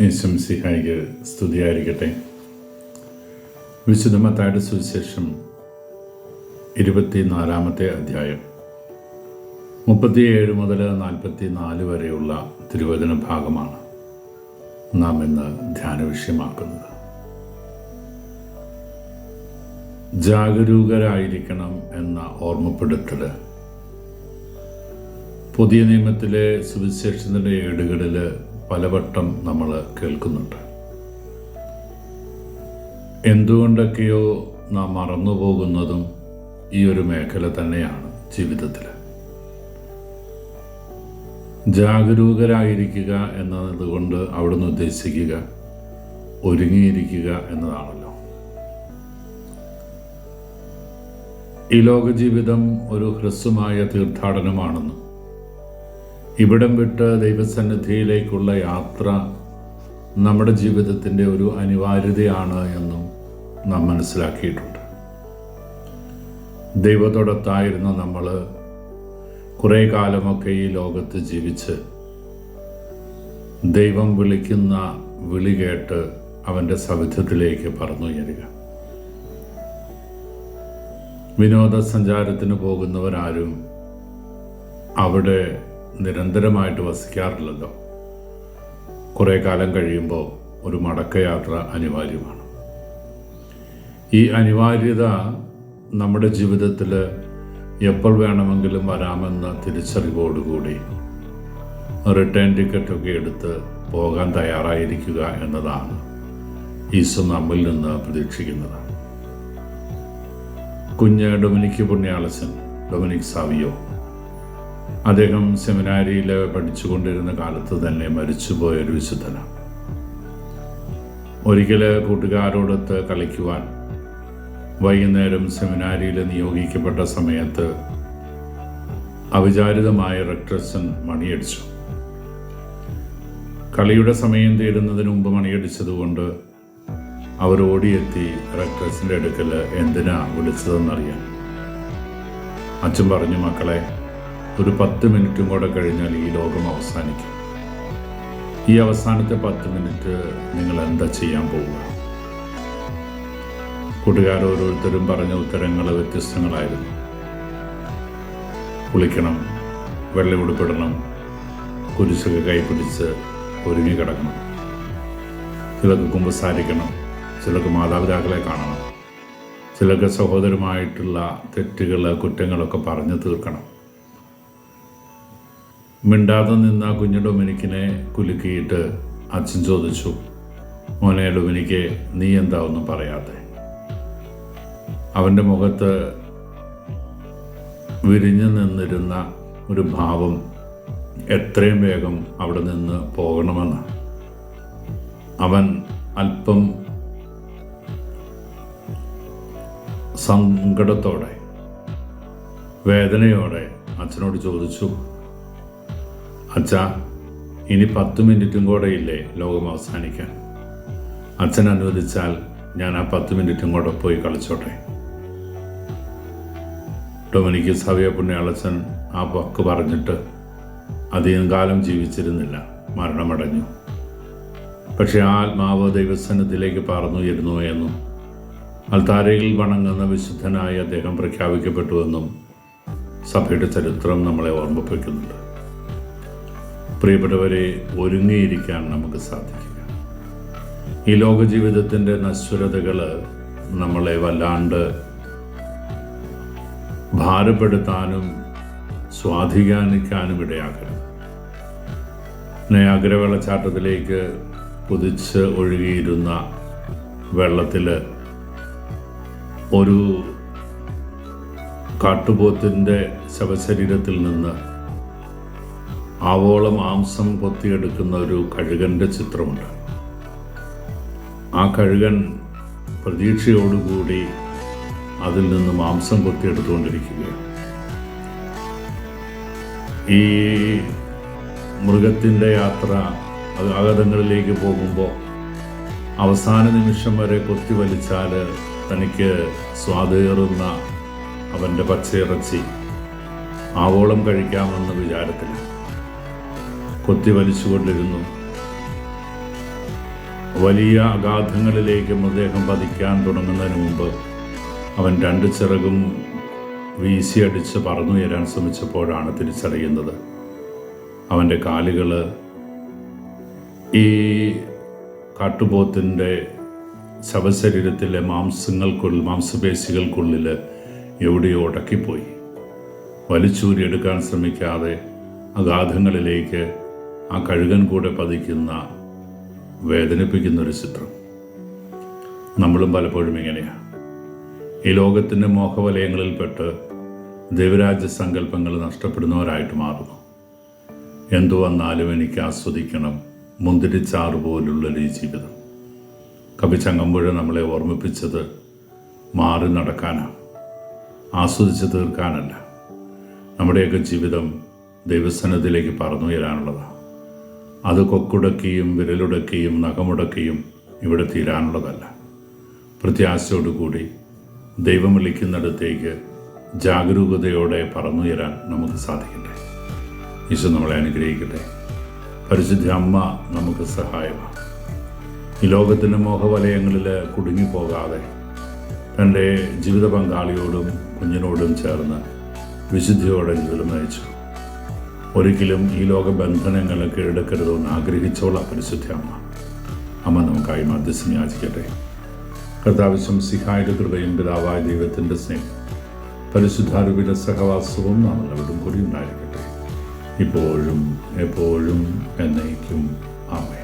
യേശംസിഹായിക്ക് സ്തുതിയായിരിക്കട്ടെ. വിശുദ്ധമത്തായുടെ സുവിശേഷം ഇരുപത്തിനാലാമത്തെ അധ്യായം. മുപ്പത്തിയേഴ് മുതൽ നാൽപ്പത്തി നാല് വരെയുള്ള തിരുവചന ഭാഗമാണ് നാം ഇന്ന് ധ്യാന വിഷയമാക്കുന്നത്. ജാഗരൂകരായിരിക്കണം എന്ന ഓർമ്മപ്പെടുത്തൽ. പുതിയ നിയമത്തിലെ സുവിശേഷത്തിന്റെ ഏടുകളിൽ പലവട്ടം നമ്മൾ കേൾക്കുന്നുണ്ട്. എന്തുകൊണ്ടൊക്കെയോ നാം മറന്നു പോകുന്നതും ഈ ഒരു മേഖല തന്നെയാണ് ജീവിതത്തിൽ. ജാഗരൂകരായിരിക്കുക എന്നതുകൊണ്ട് അവിടുന്ന് ഉദ്ദേശിക്കുക ഒരുങ്ങിയിരിക്കുക എന്നതാണല്ലോ. ഈ ലോകജീവിതം ഒരു ഹ്രസ്വമായ തീർത്ഥാടനമാണെന്നും ഇവിടം വിട്ട് ദൈവസന്നിധിയിലേക്കുള്ള യാത്ര നമ്മുടെ ജീവിതത്തിന്റെ ഒരു അനിവാര്യതയാണ് എന്നും നാം മനസ്സിലാക്കിയിട്ടുണ്ട്. ദൈവത്തോടൊത്തായിരുന്ന നമ്മൾ കുറേ കാലമൊക്കെ ഈ ലോകത്ത് ജീവിച്ച് ദൈവം വിളിക്കുന്ന വിളി കേട്ട് അവന്റെ സവിധത്തിലേക്ക് പറന്നുയരുക വിനോദസഞ്ചാരത്തിന് പോകുന്നവരാരും അവിടെ നിരന്തരമായിട്ട് വസിക്കാറില്ലല്ലോ. കുറേ കാലം കഴിയുമ്പോൾ ഒരു മടക്കയാത്ര അനിവാര്യമാണ്. ഈ അനിവാര്യത നമ്മുടെ ജീവിതത്തിൽ എപ്പോൾ വേണമെങ്കിലും വരാമെന്ന തിരിച്ചറിവോടുകൂടി റിട്ടേൺ ടിക്കറ്റൊക്കെ എടുത്ത് പോകാൻ തയ്യാറായിരിക്കുക എന്നതാണ് ഈശോ നമ്മിൽ നിന്ന് പ്രതീക്ഷിക്കുന്നത് കുഞ്ഞ് ഡൊമിനിക് പുണ്യാളച്ചൻ ഡൊമിനിക് സാവിയോ അദ്ദേഹം സെമിനാരിയിൽ പഠിച്ചുകൊണ്ടിരുന്ന കാലത്ത് തന്നെ മരിച്ചുപോയ ഒരു വിശുദ്ധനാണ്. ഒരിക്കൽ കൂട്ടുകാരോടൊത്ത് കളിക്കുവാൻ വൈകുന്നേരം സെമിനാരിയിൽ നിയോഗിക്കപ്പെട്ട സമയത്ത് അവിചാരിതമായ റെക്ട്രസൻ മണിയടിച്ചു. കളിയുടെ സമയം തീരുന്നതിന് മുമ്പ് മണിയടിച്ചതുകൊണ്ട് അവർ ഓടിയെത്തി റെക്ട്രസിന്റെ അടുക്കൽ എന്തിനാ വിളിച്ചതെന്നറിയാൻ. അച്ഛൻ പറഞ്ഞു മക്കളെ ഒരു പത്ത് മിനിറ്റും കൂടെ കഴിഞ്ഞാൽ ഈ ലോകം അവസാനിക്കും. ഈ അവസാനത്തെ പത്ത് മിനിറ്റ് നിങ്ങൾ എന്താ ചെയ്യാൻ പോവുക? കൂട്ടുകാർ ഓരോരുത്തരും പറഞ്ഞ ഉത്തരങ്ങൾ വ്യത്യസ്തങ്ങളായിരുന്നു. കുളിക്കണം വെള്ളമുടുപ്പിടണം കുരിശൊക്കെ കൈപിടിച്ച് ഒരുങ്ങി കിടക്കണം. ചിലർക്ക് കുമ്പസാരിക്കണം ചിലർക്ക് മാതാപിതാക്കളെ കാണണം ചിലർക്ക് സഹോദരമായിട്ടുള്ള തെറ്റുകൾ കുറ്റങ്ങളൊക്കെ പറഞ്ഞു തീർക്കണം. മിണ്ടാതെ നിന്ന കുഞ്ഞു ഡൊമിനിക്കിനെ കുലുക്കിയിട്ട് അച്ഛൻ ചോദിച്ചു മോനെ ഡൊമിനിക്ക് നീ എന്താ ഒന്നും പറയാതെ? അവന്റെ മുഖത്ത് വിരിഞ്ഞു നിന്നിരുന്ന ഒരു ഭാവം എത്രയും വേഗം അവിടെ നിന്ന് പോകണമെന്ന്. അവൻ അല്പം സങ്കടത്തോടെ വേദനയോടെ അച്ഛനോട് ചോദിച്ചു അച്ഛ ഇനി പത്ത് മിനിറ്റും കൂടെ ഇല്ലേ ലോകം അവസാനിക്കാൻ? അച്ഛൻ അനുവദിച്ചാൽ ഞാൻ ആ പത്ത് മിനിറ്റും കൂടെ പോയി കളിച്ചോട്ടെ. ഡൊമിനിക്ക് സവിയ പുണ്യാളച്ചൻ ആ വാക്ക് പറഞ്ഞിട്ട് അധികം കാലം ജീവിച്ചിരുന്നില്ല മരണമടഞ്ഞു. പക്ഷേ ആ ആത്മാവ് ദൈവസന്നത്തിലേക്ക് പറന്നുയരുന്നു എന്നും അൽത്താരയിൽ വണങ്ങുന്ന വിശുദ്ധനായി അദ്ദേഹം പ്രഖ്യാപിക്കപ്പെട്ടുവെന്നും സഭയുടെ ചരിത്രം നമ്മളെ ഓർമ്മിപ്പിക്കുന്നുണ്ട്. പ്രിയപ്പെട്ടവരെ ഒരുങ്ങിയിരിക്കാൻ നമുക്ക് സാധിക്കുക. ഈ ലോക ജീവിതത്തിന്റെ നശ്വരതകൾ നമ്മളെ വല്ലാണ്ട് ഭാരപ്പെടുത്താനും സ്വാധീനിക്കാനും ഇടയാക്കരുത് നയാഗ്ര വെള്ളച്ചാട്ടത്തിലേക്ക് കുതിച്ച് ഒഴുകിയിരുന്ന വെള്ളത്തിൽ ഒരു കാട്ടുപോത്തിന്റെ ശവശരീരത്തിൽ നിന്ന് ആവോളം മാംസം കൊത്തിയെടുക്കുന്ന ഒരു കഴുകന്റെ ചിത്രമുണ്ട്. ആ കഴുകൻ പ്രതീക്ഷയോടുകൂടി അതിൽ നിന്ന് മാംസം കൊത്തിയെടുത്തുകൊണ്ടിരിക്കുകയാണ്. ഈ മൃഗത്തിന്റെ യാത്ര അത് പോകുമ്പോൾ അവസാന നിമിഷം വരെ കൊത്തി വലിച്ചാൽ തനിക്ക് സ്വാതേറുന്ന അവന്റെ പച്ചയിറച്ചി ആവോളം കഴിക്കാമെന്ന വിചാരത്തിലാണ്. കൊത്തി വലിച്ചുകൊണ്ടിരുന്നു വലിയ അഗാധങ്ങളിലേക്ക് മൃതദേഹം പതിക്കാൻ തുടങ്ങുന്നതിന് മുമ്പ് അവൻ രണ്ട് ചിറകും വീശിയടിച്ച് പറന്നുയരാൻ ശ്രമിച്ചപ്പോഴാണ് തിരിച്ചറിയുന്നത്. അവന്റെ കാലുകൾ ഈ കാട്ടുപോത്തിന്റെ ശവശരീരത്തിലെ മാംസങ്ങൾക്കുള്ളിൽ മാംസപേശികൾക്കുള്ളിൽ എവിടെയോ ഉടക്കിപ്പോയി വലിച്ചൂരിയെടുക്കാൻ ശ്രമിക്കാതെ അഗാധങ്ങളിലേക്ക് ആ കഴുകൻ കൂടെ പതിക്കുന്ന വേദനിപ്പിക്കുന്ന ഒരു ചിത്രം. നമ്മളും പലപ്പോഴും ഇങ്ങനെയാണ് ഈ ലോകത്തിന്റെ മോഹവലയങ്ങളിൽപ്പെട്ട് ദൈവരാജ്യ സങ്കല്പങ്ങൾ നഷ്ടപ്പെടുന്നവരായിട്ട് മാറുന്നു. എന്തു വന്നാലും എനിക്ക് ആസ്വദിക്കണം മുന്തിരിച്ചാറ് പോലുള്ളൊരു ഈ ജീവിതം. കവി ചങ്ങമ്പുഴ നമ്മളെ ഓർമ്മിപ്പിച്ചത് മാറി നടക്കാനാണ് ആസ്വദിച്ച് തീർക്കാനല്ല. നമ്മുടെയൊക്കെ ജീവിതം ദൈവസന്നദ്ധിയിലേക്ക് പറന്നുയരാനുള്ളതാണ് അത് കൊക്കുടക്കിയും വിരലുടക്കിയും നഖമുടക്കിയും ഇവിടെ തീരാനുള്ളതല്ല. പ്രത്യാശയോടുകൂടി ദൈവം വിളിക്കുന്നിടത്തേക്ക് ജാഗരൂകതയോടെ പറന്നുയരാൻ നമുക്ക് സാധിക്കട്ടെ. ഈശോ നമ്മളെ അനുഗ്രഹിക്കട്ടെ. പരിശുദ്ധ അമ്മ നമുക്ക് സഹായമാണ് ഈ ലോകത്തിന്റെ മോഹവലയങ്ങളിൽ കുടുങ്ങിപ്പോകാതെ തന്റെ ജീവിത പങ്കാളിയോടും കുഞ്ഞിനോടും ചേർന്ന് വിശുദ്ധിയോടെ ജീവിതം നയിച്ചു ഒരിക്കലും ഈ ലോക ബന്ധനങ്ങൾ കീഴടക്കരുതെന്ന് ആഗ്രഹിച്ചോളാം പരിശുദ്ധ അമ്മ. അമ്മ നമുക്കായി മധ്യസ്ഥം യാചിക്കട്ടെ. കർത്താവിശ്വം സിഹായുടെ കൃപയും പിതാവായ ദൈവത്തിന്റെ സ്നേഹം പരിശുദ്ധാരൂപിയുടെ സഹവാസവും നാം എല്ലാവരും കൂടി ഉണ്ടായിരിക്കട്ടെ. ഇപ്പോഴും എപ്പോഴും എന്നേക്കും. ആമേ